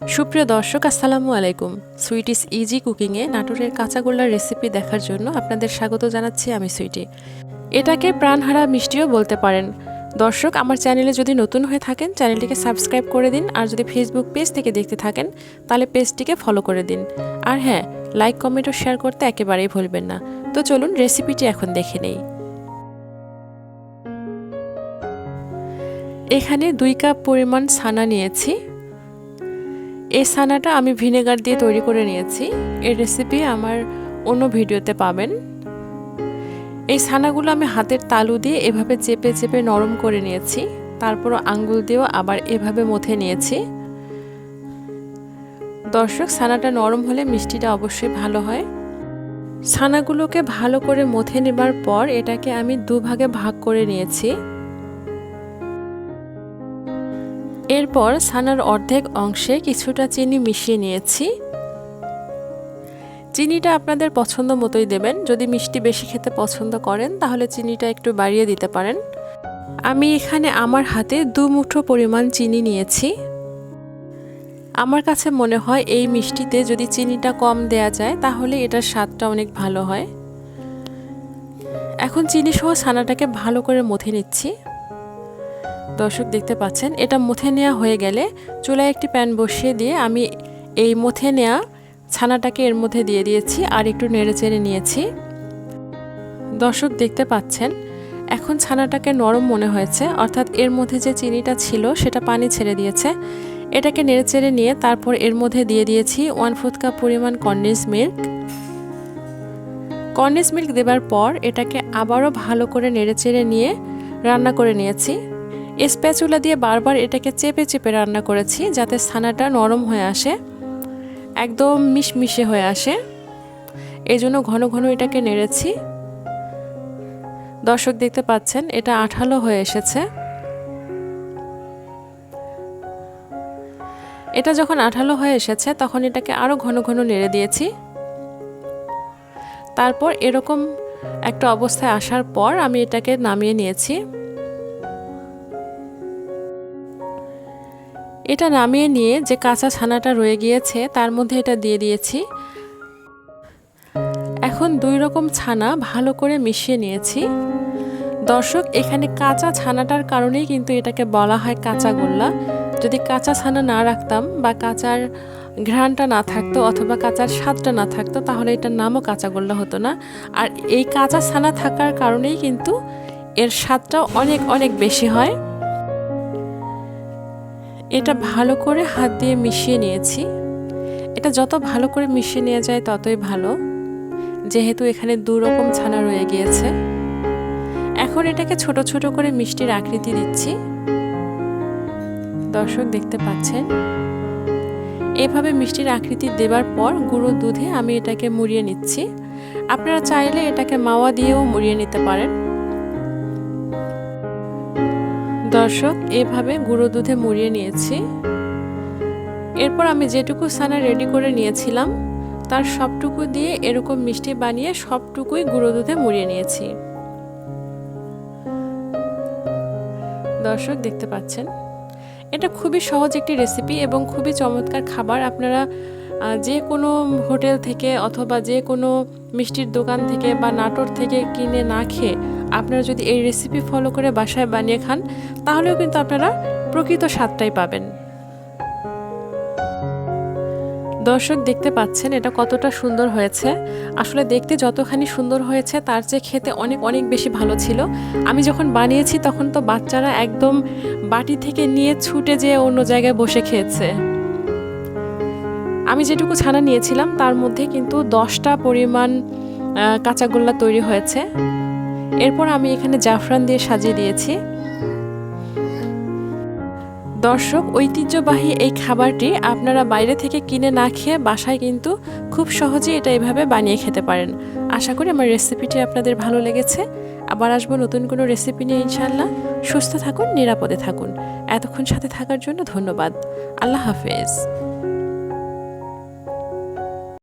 সুপ্রিয় দর্শক, আসসালামু আলাইকুম। সুইট ইস ইজি কুকিংয়ে নাটোরের কাঁচাগোল্লার রেসিপি দেখার জন্য আপনাদের স্বাগত জানাচ্ছি আমি সুইটি। এটাকে প্রাণহারা মিষ্টিও বলতে পারেন। দর্শক, আমার চ্যানেলে যদি নতুন হয়ে থাকেন, চ্যানেলটিকে সাবস্ক্রাইব করে দিন আর যদি ফেসবুক পেজ থেকে দেখতে থাকেন, তাহলে পেজটিকে ফলো করে দিন। আর হ্যাঁ লাইক, কমেন্ট ও শেয়ার করতে একেবারেই ভুলবেন না। তো চলুন রেসিপিটি এখন দেখে নেই। এখানে দুই কাপ পরিমাণ ছানা নিয়েছি। এই ছানাটা আমি ভিনেগার দিয়ে তৈরি করে নিয়েছি। এই রেসিপি আমার অন্য ভিডিওতে পাবেন। এই ছানাগুলো আমি হাতের তালু দিয়ে এভাবে চেপে চেপে নরম করে নিয়েছি। তারপর আঙ্গুল দিয়েও আবার এভাবে মথে নিয়েছি। দর্শক, ছানাটা নরম হলে মিষ্টিটা অবশ্যই ভালো হয়। ছানাগুলোকে ভালো করে মথে নেবার পর এটাকে আমি দুভাগে ভাগ করে নিয়েছি। এরপর ছানার অর্ধেক অংশে কিছুটা চিনি মিশিয়ে নিয়েছি। চিনিটা আপনাদের পছন্দ মতোই দেবেন। যদি মিষ্টি বেশি খেতে পছন্দ করেন, তাহলে চিনিটা একটু বাড়িয়ে দিতে পারেন। আমি এখানে আমার হাতে দু মুঠো পরিমাণ চিনি নিয়েছি। আমার কাছে মনে হয় এই মিষ্টিতে যদি চিনিটা কম দেয়া যায়, তাহলে এটার স্বাদটা অনেক ভালো হয়। এখন চিনি সহ ছানাটাকে ভালো করে মথে নিচ্ছি। দর্শক দেখতে পাচ্ছেন, এটা মুথে নেওয়া হয়ে গেলে চুলায় একটি প্যান বসিয়ে দিয়ে আমি এই মুথে নেওয়া ছানাটাকে এর মধ্যে দিয়ে দিয়েছি আর একটু নেড়ে চেড়ে নিয়েছি। দর্শক দেখতে পাচ্ছেন, এখন ছানাটাকে নরম মনে হয়েছে, অর্থাৎ এর মধ্যে যে চিনিটা ছিল সেটা পানি ছেড়ে দিয়েছে। এটাকে নেড়ে চেড়ে নিয়ে তারপর এর মধ্যে দিয়ে দিয়েছি ওয়ান ফোর্থ কাপ পরিমাণ কন্ডেন্স মিল্ক। কন্ডেন্স মিল্ক দেবার পর এটাকে আবারও ভালো করে নেড়ে চেড়ে নিয়ে রান্না করে নিয়েছি। স্প্যাচুলা দিয়ে বারবার এটাকে চেপে চেপে রান্না করেছি যাতে ছানাটা নরম হয়ে আসে, একদম মিশমিশে হয়ে আসে। এই জন্য ঘন ঘন এটাকে নেড়েছি। দর্শক দেখতে পাচ্ছেন, এটা আঠালো হয়ে এসেছে। এটা যখন আঠালো হয়ে এসেছে, তখন এটাকে আরও ঘন ঘন নেড়ে দিয়েছি। তারপর এরকম একটা অবস্থায় আসার পর আমি এটাকে নামিয়ে নিয়েছি। এটা নামিয়ে নিয়ে যে কাঁচা ছানাটা রয়ে গিয়েছে, তার মধ্যে এটা দিয়ে দিয়েছি। এখন দুই রকম ছানা ভালো করে মিশিয়ে নিয়েছি। দর্শক, এখানে কাঁচা ছানাটার কারণেই কিন্তু এটাকে বলা হয় কাঁচা গোল্লা। যদি কাঁচা ছানা না রাখতাম বা কাঁচার ঘ্রাণটা না থাকতো অথবা কাঁচার স্বাদটা না থাকতো, তাহলে এটার নামও কাঁচা গোল্লা হতো না। আর এই কাঁচা ছানা থাকার কারণেই কিন্তু এর স্বাদটাও অনেক অনেক বেশি হয়। এটা ভালো করে হাত দিয়ে মিশিয়ে নিয়েছি। এটা যত ভালো করে মিশিয়ে নেওয়া যায় ততই ভালো। যেহেতু এখানে দু রকম ছানা রয়ে গিয়েছে। এখন এটাকে ছোট ছোট করে মিষ্টির আকৃতি দিচ্ছি। দর্শক দেখতে পাচ্ছেন? এভাবে মিষ্টির আকৃতি দেবার পর গুঁড়ো দুধে আমি এটাকে মুড়িয়ে নিচ্ছি। আপনারা চাইলে এটাকে মাওয়া দিয়েও মুড়িয়ে নিতে পারেন। দর্শক, এভাবে গুঁড়ো দুধে মুড়িয়ে নিয়েছি। এরপর আমি যেটুকু ছানা রেডি করে নিয়েছিলাম, তার সবটুকু দিয়ে এরকম মিষ্টি বানিয়ে সবটুকুই গুঁড়ো দুধে মুড়িয়ে নিয়েছি। দর্শক, দেখতে পাচ্ছেন? এটা খুবই সহজ একটি রেসিপি এবং খুবই চমৎকার খাবার। আপনারা যে কোনো হোটেল থেকে অথবা যে কোনো মিষ্টির দোকান থেকে বা নাটোর থেকে কিনে না খেয়ে আপনারা যদি এই রেসিপি ফলো করে বাসায় বানিয়ে খান, তাহলেও কিন্তু আপনারা প্রকৃত স্বাদটাই পাবেন। দর্শক দেখতে পাচ্ছেন এটা কতটা সুন্দর হয়েছে। আসলে দেখতে যতখানি সুন্দর হয়েছে, তার চেয়ে খেতে অনেক অনেক বেশি ভালো ছিল। আমি যখন বানিয়েছি, তখন তো বাচ্চারা একদম বাটি থেকে নিয়ে ছুটে যেয়ে অন্য জায়গায় বসে খেয়েছে। আমি যেটুকু ছানা নিয়েছিলাম, তার মধ্যে কিন্তু দশটা পরিমাণ কাঁচাগোল্লা তৈরি হয়েছে। এরপর আমি এখানে জাফরান দিয়ে সাজিয়ে দিয়েছি। দর্শক, ঐতিহ্যবাহী এই খাবারটি আপনারা বাইরে থেকে কিনে না খেয়ে বাসায় কিন্তু খুব সহজেই এটা এভাবে বানিয়ে খেতে পারেন। আশা করি আমার রেসিপিটি আপনাদের ভালো লেগেছে। আবার আসব নতুন কোনো রেসিপি নিয়ে ইনশাল্লাহ সুস্থ থাকুন, নিরাপদে থাকুন। এতক্ষণ সাথে থাকার জন্য ধন্যবাদ। আল্লাহ হাফেজ।